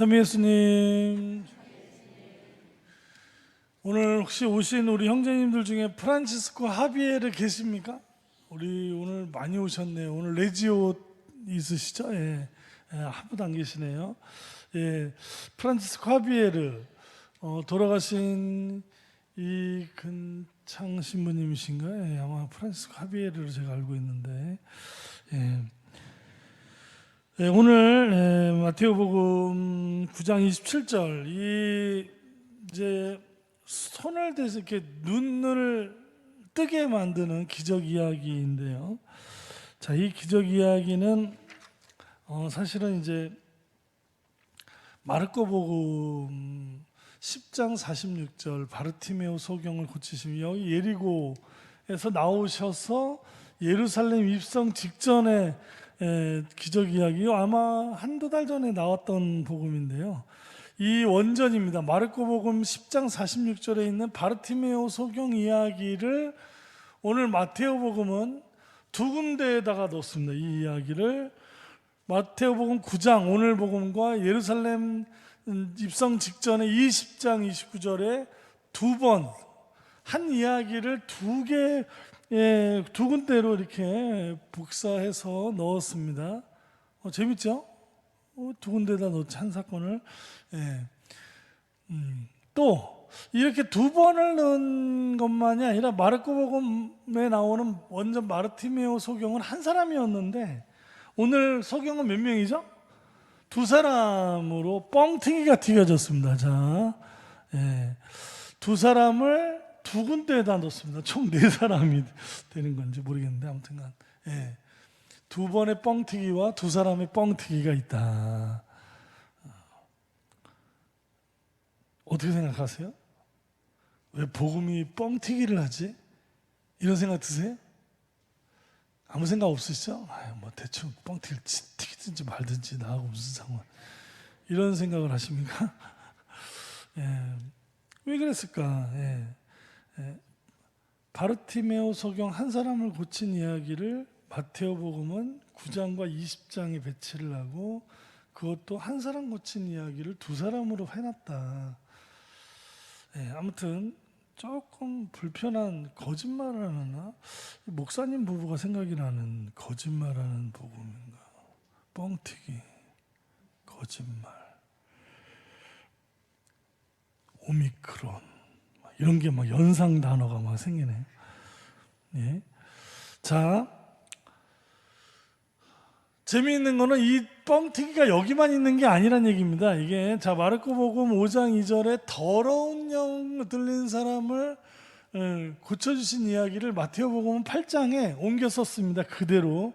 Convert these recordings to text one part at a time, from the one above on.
참 예수님 오늘 혹시 오신 우리 형제님들 중에 프란치스코 하비에르 계십니까? 우리 오늘 많이 오셨네요. 오늘 레지오 있으시죠? 예, 예, 한 분도 안 계시네요. 예, 프란치스코 하비에르 어, 돌아가신 이 근창 신부님이신가? 예, 아마 프란치스코 하비에르로 제가 알고 있는데 예. 예, 오늘 예, 마테오복음 9장 27절 이 이제 손을 대서 이렇게 눈을 뜨게 만드는 기적 이야기인데요. 자, 이 기적 이야기는 어, 사실은 이제 마르코복음 10장 46절 바르티메오 소경을 고치시면 여기 예리고에서 나오셔서 예루살렘 입성 직전에 에, 기적 이야기 아마 한두 달 전에 나왔던 복음인데요. 이 원전입니다. 마르코 복음 10장 46절에 있는 바르티메오 소경 이야기를 오늘 마테오 복음은 두 군데에다가 넣습니다. 이 이야기를 마테오 복음 9장 오늘 복음과 예루살렘 입성 직전에 20장 29절에 두 번 한 이야기를 두 개, 예, 두 군데로 이렇게 복사해서 넣었습니다. 어, 재밌죠? 어, 두 군데다 넣지 한 사건을. 예. 음, 또 이렇게 두 번을 넣은 것만이 아니라 마르코복음에 나오는 원전 마르티메오 소경은 한 사람이었는데 오늘 소경은 몇 명이죠? 두 사람으로 뻥튀기가 튀겨졌습니다. 자, 예. 두 사람을 두 군데에다 넣습니다. 총 네 사람이 되는 건지 모르겠는데 아무튼간 예. 두 번의 뻥튀기와 두 사람의 뻥튀기가 있다. 어떻게 생각하세요? 왜 복음이 뻥튀기를 하지? 이런 생각 드세요? 아무 생각 없으시죠? 아유, 뭐 대충 뻥튀기 튀기든지 말든지 나하고 무슨 상관? 이런 생각을 하십니까? 예. 왜 그랬을까? 예. 예. 바르티메오 소경 한 사람을 고친 이야기를 마테오 복음은 9장과 20장에 배치를 하고 그것도 한 사람 고친 이야기를 두 사람으로 해놨다. 예, 아무튼 조금 불편한 거짓말을 하나 목사님 부부가 생각이 나는 거짓말하는 복음인가 뻥튀기 거짓말 오미크론 막 이런 게막 연상 단어가 막 생기네. 예. 자, 재미있는 거는 이 뻥튀기가 여기만 있는 게 아니란 얘기입니다. 이게 자 마르코 복음 5장 2절에 더러운 영 들린 사람을 어, 고쳐주신 이야기를 마테오 복음은 8장에 옮겨 썼습니다. 그대로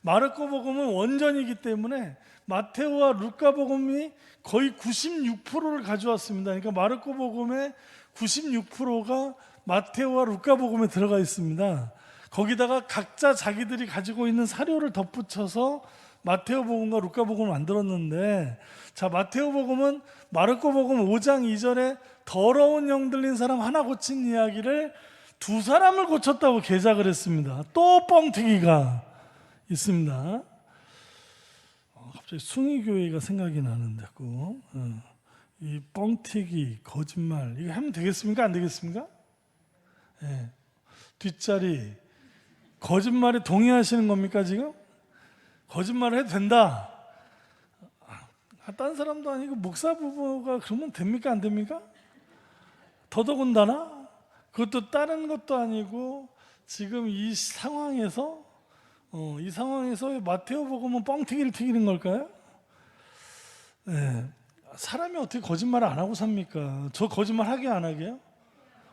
마르코 복음은 원전이기 때문에 마테오와 루카 복음이 거의 96%를 가져왔습니다. 그러니까 마르코 복음의 96%가 마테오와 루카 복음에 들어가 있습니다. 거기다가 각자 자기들이 가지고 있는 사료를 덧붙여서 마테오 복음과 루카 복음을 만들었는데 자 마테오 복음은 마르코 복음 5장 2절에 더러운 영 들린 사람 하나 고친 이야기를 두 사람을 고쳤다고 개작을 했습니다. 또 뻥튀기가 있습니다. 어, 갑자기 숭이교회가 생각이 나는데 그, 어, 이 뻥튀기 거짓말 이거 하면 되겠습니까? 안 되겠습니까? 예. 뒷자리 거짓말에 동의하시는 겁니까 지금? 거짓말을 해도 된다. 아, 딴 사람도 아니고 목사 부부가 그러면 됩니까 안 됩니까? 더더군다나 그것도 다른 것도 아니고 지금 이 상황에서 어, 이 상황에서 마테오 복음은 뻥튀기를 튀기는 걸까요? 네. 사람이 어떻게 거짓말을 안 하고 삽니까? 저 거짓말 하게 안 하게요?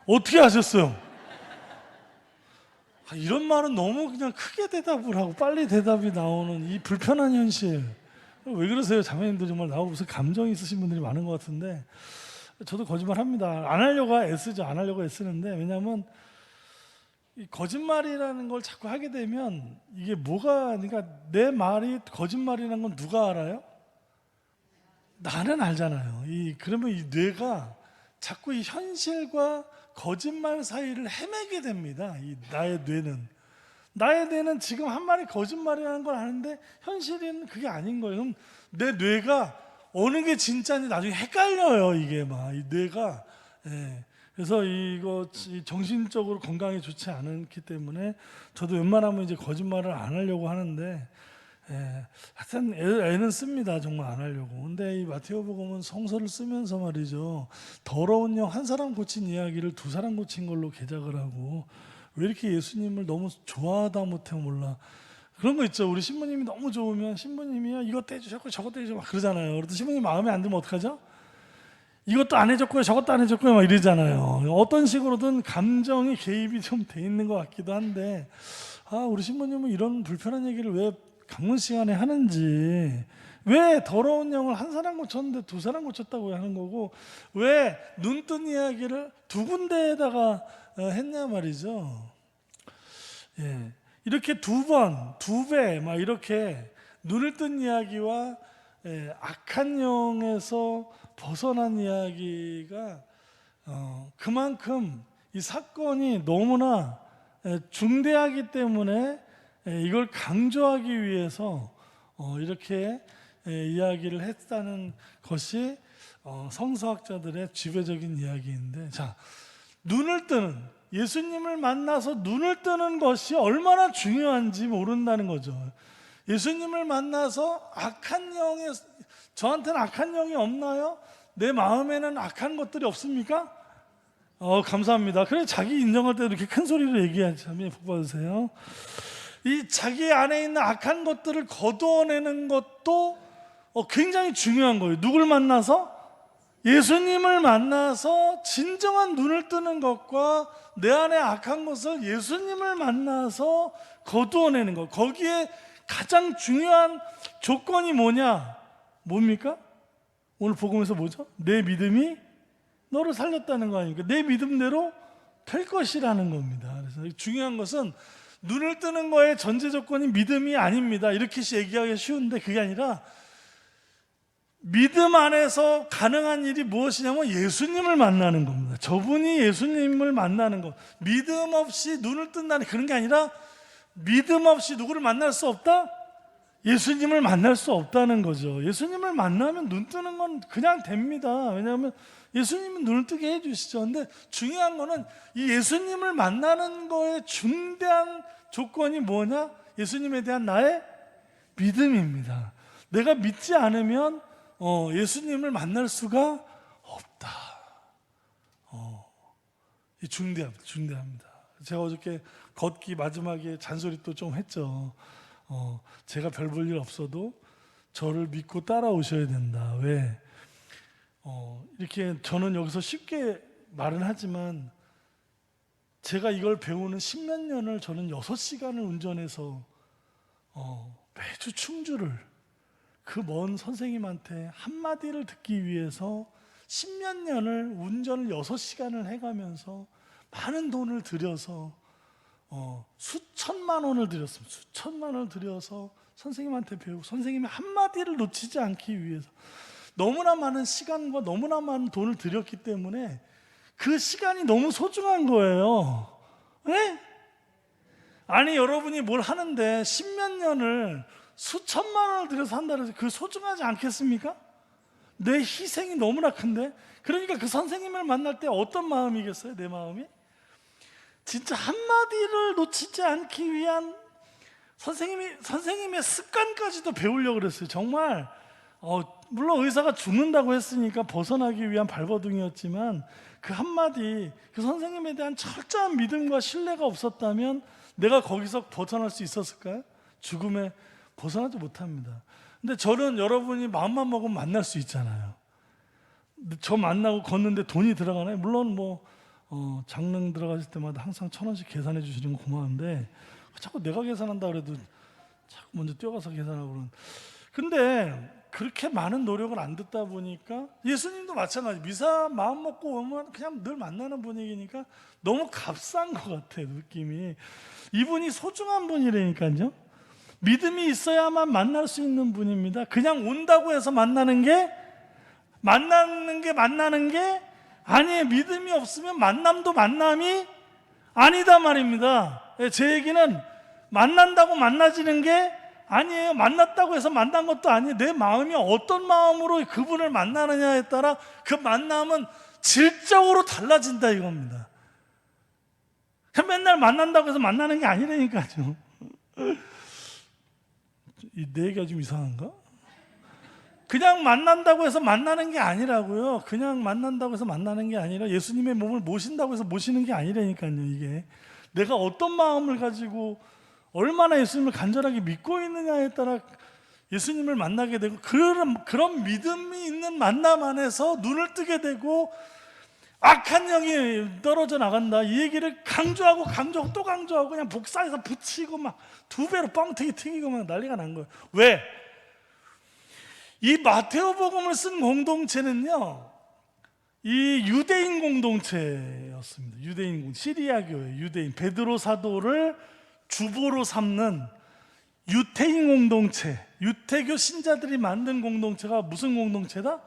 어떻게 하셨어요? 아, 이런 말은 너무 그냥 크게 대답을 하고 빨리 대답이 나오는 이 불편한 현실. 왜 그러세요? 자매님들 정말 나하고 무슨 감정이 있으신 분들이 많은 것 같은데 저도 거짓말 합니다. 안 하려고 애쓰죠. 안 하려고 애쓰는데 왜냐하면 이 거짓말이라는 걸 자꾸 하게 되면 이게 뭐가 그러니까 내 말이 거짓말이라는 건 누가 알아요? 나는 알잖아요. 이 그러면 이 뇌가 자꾸 이 현실과 거짓말 사이를 헤매게 됩니다. 이 나의 뇌는 나의 뇌는 지금 한 말이 거짓말이라는 걸 아는데 현실은 그게 아닌 거예요. 그럼 내 뇌가 어느 게 진짜인지 나중에 헷갈려요 이게 막 이 뇌가 예. 그래서 이거 이 정신적으로 건강에 좋지 않기 때문에 저도 웬만하면 이제 거짓말을 안 하려고 하는데 예. 하여튼 애, 애는 씁니다 정말 안 하려고 근데 이 마테오 복음은 성서를 쓰면서 말이죠 더러운 영 한 사람 고친 이야기를 두 사람 고친 걸로 개작을 하고 왜 이렇게 예수님을 너무 좋아하다 못해 몰라 그런 거 있죠. 우리 신부님이 너무 좋으면 신부님이야 이것도 해주셨고 저것도 해주고 막 그러잖아요. 그래도 신부님 마음에 안 들면 어떡하죠? 이것도 안 해줬고요, 저것도 안 해줬고요, 막 이러잖아요. 어떤 식으로든 감정이 개입이 좀 돼 있는 것 같기도 한데, 아 우리 신부님은 이런 불편한 얘기를 왜 강문 시간에 하는지, 왜 더러운 영을 한 사람 고쳤는데 두 사람 고쳤다고 하는 거고, 왜 눈 뜬 이야기를 두 군데에다가 어, 했냐 말이죠. 예. 이렇게 두 번, 두 배, 막 이렇게 눈을 뜬 이야기와 예, 악한 영에서 벗어난 이야기가 어, 그만큼 이 사건이 너무나 예, 중대하기 때문에 예, 이걸 강조하기 위해서 어, 이렇게 예, 이야기를 했다는 것이 어, 성서학자들의 지배적인 이야기인데, 자 눈을 뜨는 예수님을 만나서 눈을 뜨는 것이 얼마나 중요한지 모른다는 거죠. 예수님을 만나서 악한 영에 저한테는 악한 영이 없나요? 내 마음에는 악한 것들이 없습니까? 어 감사합니다. 그래 자기 인정할 때 이렇게 큰 소리로 얘기하지. 참복 받으세요. 이 자기 안에 있는 악한 것들을 거두어내는 것도 어, 굉장히 중요한 거예요. 누굴 만나서 예수님을 만나서 진정한 눈을 뜨는 것과 내 안에 악한 것을 예수님을 만나서 거두어내는 것. 거기에 가장 중요한 조건이 뭐냐? 뭡니까? 오늘 복음에서 뭐죠? 내 믿음이 너를 살렸다는 거 아닙니까? 내 믿음대로 될 것이라는 겁니다. 그래서 중요한 것은 눈을 뜨는 거의 전제 조건이 믿음이 아닙니다. 이렇게 얘기하기 쉬운데 그게 아니라 믿음 안에서 가능한 일이 무엇이냐면 예수님을 만나는 겁니다. 저분이 예수님을 만나는 것. 믿음 없이 눈을 뜬다는 그런 게 아니라 믿음 없이 누구를 만날 수 없다? 예수님을 만날 수 없다는 거죠. 예수님을 만나면 눈 뜨는 건 그냥 됩니다. 왜냐하면 예수님은 눈을 뜨게 해주시죠. 근데 중요한 거는 이 예수님을 만나는 거에 중대한 조건이 뭐냐? 예수님에 대한 나의 믿음입니다. 내가 믿지 않으면 어, 예수님을 만날 수가 없다. 어, 이 중대합니다. 중대합니다. 제가 어저께 걷기 마지막에 잔소리 또 좀 했죠. 어, 제가 별 볼 일 없어도 저를 믿고 따라오셔야 된다. 왜? 어, 이렇게 저는 여기서 쉽게 말은 하지만 제가 이걸 배우는 십몇 년을 저는 여섯 시간을 운전해서 어, 매주 충주를 그 먼 선생님한테 한마디를 듣기 위해서 십몇 년을 운전을 여섯 시간을 해가면서 많은 돈을 들여서 어, 수천만 원을 들였습니다. 수천만 원을 들여서 선생님한테 배우고 선생님의 한마디를 놓치지 않기 위해서 너무나 많은 시간과 너무나 많은 돈을 들였기 때문에 그 시간이 너무 소중한 거예요. 네? 아니 여러분이 뭘 하는데 십몇 년을 수천만 원을 들여서 한다고 해서 그 소중하지 않겠습니까? 내 희생이 너무나 큰데 그러니까 그 선생님을 만날 때 어떤 마음이겠어요? 내 마음이? 진짜 한마디를 놓치지 않기 위한 선생님이 선생님의 습관까지도 배우려고 그랬어요. 정말 어, 물론 의사가 죽는다고 했으니까 벗어나기 위한 발버둥이었지만 그 한마디 그 선생님에 대한 철저한 믿음과 신뢰가 없었다면 내가 거기서 벗어날 수 있었을까요? 죽음에 벗어나지 못합니다. 근데 저는 여러분이 마음만 먹으면 만날 수 있잖아요. 저 만나고 걷는데 돈이 들어가나요? 물론 뭐 어, 장릉 들어가실 때마다 항상 천 원씩 계산해 주시는 거 고마운데 자꾸 내가 계산한다 그래도 자꾸 먼저 뛰어가서 계산하고 그러는. 근데 그렇게 많은 노력을 안 듣다 보니까 예수님도 마찬가지. 미사 마음 먹고 오면 그냥 늘 만나는 분위기니까 너무 값싼 것 같아 느낌이. 이분이 소중한 분이라니까요. 믿음이 있어야만 만날 수 있는 분입니다. 그냥 온다고 해서 만나는 게 만나는 게 만나는 게 아니에요 믿음이 없으면 만남도 만남이 아니다 말입니다. 예, 제 얘기는 만난다고 만나지는 게 아니에요. 만났다고 해서 만난 것도 아니에요. 내 마음이 어떤 마음으로 그분을 만나느냐에 따라 그 만남은 질적으로 달라진다 이겁니다. 맨날 만난다고 해서 만나는 게 아니라니까요. 이내 얘기가 좀 이상한가? 그냥 만난다고 해서 만나는 게 아니라고요. 그냥 만난다고 해서 만나는 게 아니라 예수님의 몸을 모신다고 해서 모시는 게 아니라니까요. 이게 내가 어떤 마음을 가지고 얼마나 예수님을 간절하게 믿고 있느냐에 따라 예수님을 만나게 되고 그런 그런 믿음이 있는 만남 안에서 눈을 뜨게 되고 악한 영이 떨어져 나간다. 이 얘기를 강조하고 강조하고 또 강조하고 그냥 복사해서 붙이고 막 두 배로 뻥튀기 튀기고 막 난리가 난 거예요. 왜? 이 마테오 복음을 쓴 공동체는요. 이 유대인 공동체였습니다. 유대인 공 시리아 교회 유대인 베드로 사도를 주보로 삼는 유태인 공동체, 유태교 신자들이 만든 공동체가 무슨 공동체다?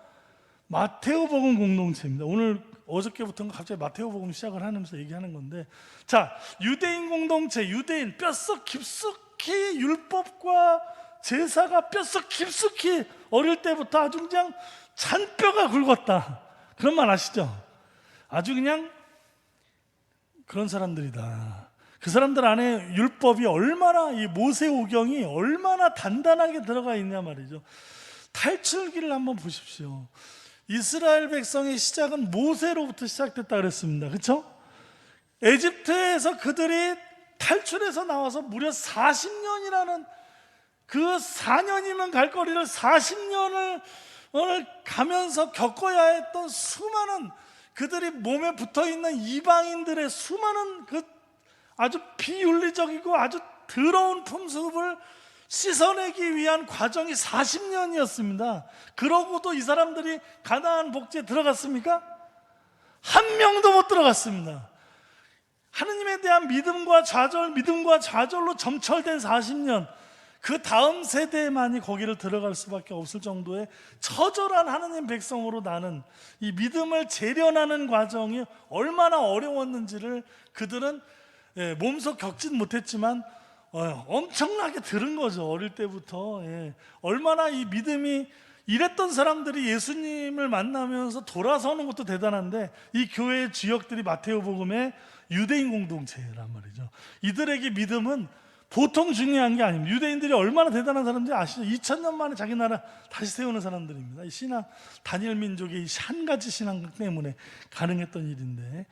마테오 복음 공동체입니다. 오늘 어저께부터인가 갑자기 마테오 복음 시작을 하면서 얘기하는 건데, 자 유대인 공동체, 유대인 뼛속 깊숙이 율법과 제사가 뼛속 깊숙이 어릴 때부터 아주 그냥 잔뼈가 굵었다. 그런 말 아시죠? 아주 그냥 그런 사람들이다. 그 사람들 안에 율법이 얼마나 이 모세오경이 얼마나 단단하게 들어가 있냐 말이죠. 탈출기를 한번 보십시오. 이스라엘 백성의 시작은 모세로부터 시작됐다 그랬습니다. 그렇죠? 에집트에서 그들이 탈출해서 나와서 무려 40년이라는 그 4년이면 갈 거리를 40년을 가면서 겪어야 했던 수많은 그들이 몸에 붙어 있는 이방인들의 수많은 그 아주 비윤리적이고 아주 더러운 품습을 씻어내기 위한 과정이 40년이었습니다. 그러고도 이 사람들이 가나안 복지에 들어갔습니까? 한 명도 못 들어갔습니다. 하느님에 대한 믿음과 좌절, 믿음과 좌절로 점철된 40년, 그 다음 세대만이 거기를 들어갈 수밖에 없을 정도의 처절한 하느님 백성으로 나는 이 믿음을 재련하는 과정이 얼마나 어려웠는지를 그들은 예, 몸소 겪진 못했지만 어, 엄청나게 들은 거죠 어릴 때부터 예. 얼마나 이 믿음이 이랬던 사람들이 예수님을 만나면서 돌아서는 것도 대단한데 이 교회의 주역들이 마테오 복음의 유대인 공동체란 말이죠. 이들에게 믿음은 보통 중요한 게 아닙니다. 유대인들이 얼마나 대단한 사람인지 아시죠? 2000년 만에 자기 나라 다시 세우는 사람들입니다. 이 신앙 다니엘 민족의 한 가지 신앙 때문에 가능했던 일인데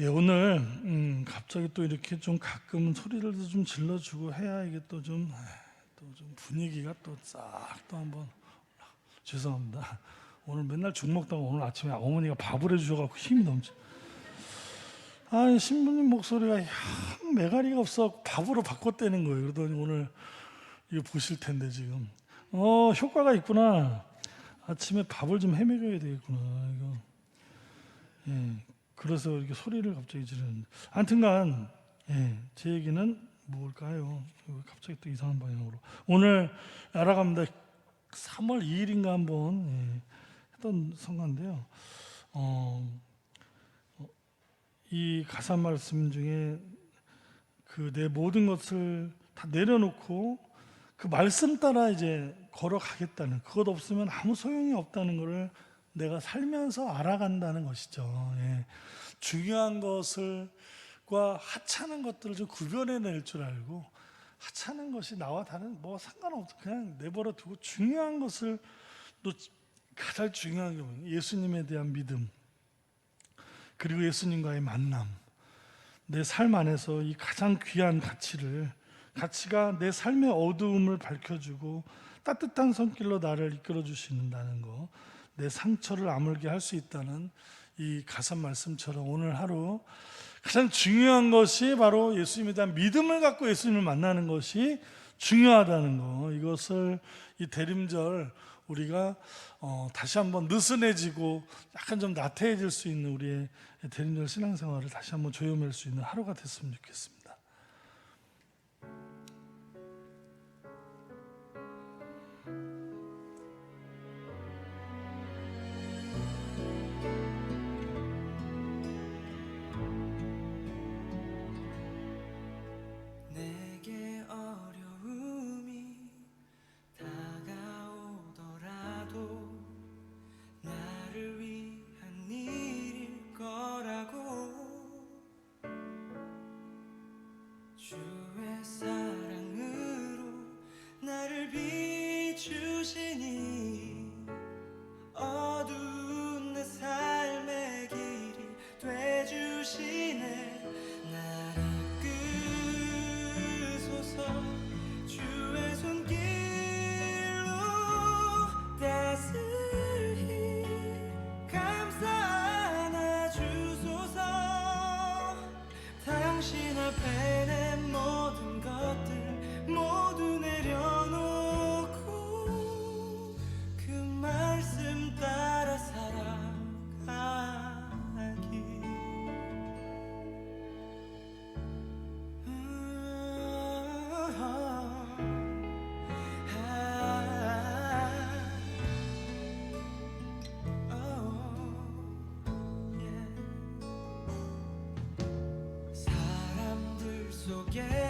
예, 오늘 음, 갑자기 또 이렇게 좀 가끔 소리를 좀 질러주고 해야 이게 또 좀 또 좀 분위기가 또 싹 또 한번 죄송합니다. 오늘 맨날 죽 먹다가 오늘 아침에 어머니가 밥을 해주셔갖고 힘이 넘쳐. 아 신부님 목소리가 양 매가리가 없어 밥으로 바꿨다는 거예요. 그러더니 오늘 이거 보실 텐데 지금 어 효과가 있구나. 아침에 밥을 좀 해먹여야 되겠구나 이거. 예, 그래서 이렇게 소리를 갑자기 지르는. 아무튼간 예, 제 얘기는 뭘까요? 갑자기 또 이상한 방향으로. 오늘 알아갑니다. 3월 2일인가 한번 예, 했던 성가인데요. 어, 어, 이 가사 말씀 중에 그 내 모든 것을 다 내려놓고 그 말씀 따라 이제 걸어가겠다는 그것 없으면 아무 소용이 없다는 것을 내가 살면서 알아간다는 것이죠. 예. 중요한 것을과 하찮은 것들을 좀 구별해낼 줄 알고 하찮은 것이 나와 다른 뭐 상관없어 그냥 내버려 두고 중요한 것을 또 가장 중요한 게? 예수님에 대한 믿음 그리고 예수님과의 만남 내 삶 안에서 이 가장 귀한 가치를 가치가 내 삶의 어두움을 밝혀주고 따뜻한 손길로 나를 이끌어 주시는다는 거, 내 상처를 아물게 할 수 있다는 이 가사 말씀처럼 오늘 하루 가장 중요한 것이 바로 예수님에 대한 믿음을 갖고 예수님을 만나는 것이 중요하다는 거. 이것을 이 대림절 우리가 어, 다시 한번 느슨해지고 약간 좀 나태해질 수 있는 우리의 대림절 신앙생활을 다시 한번 조여맬 수 있는 하루가 됐으면 좋겠습니다. 사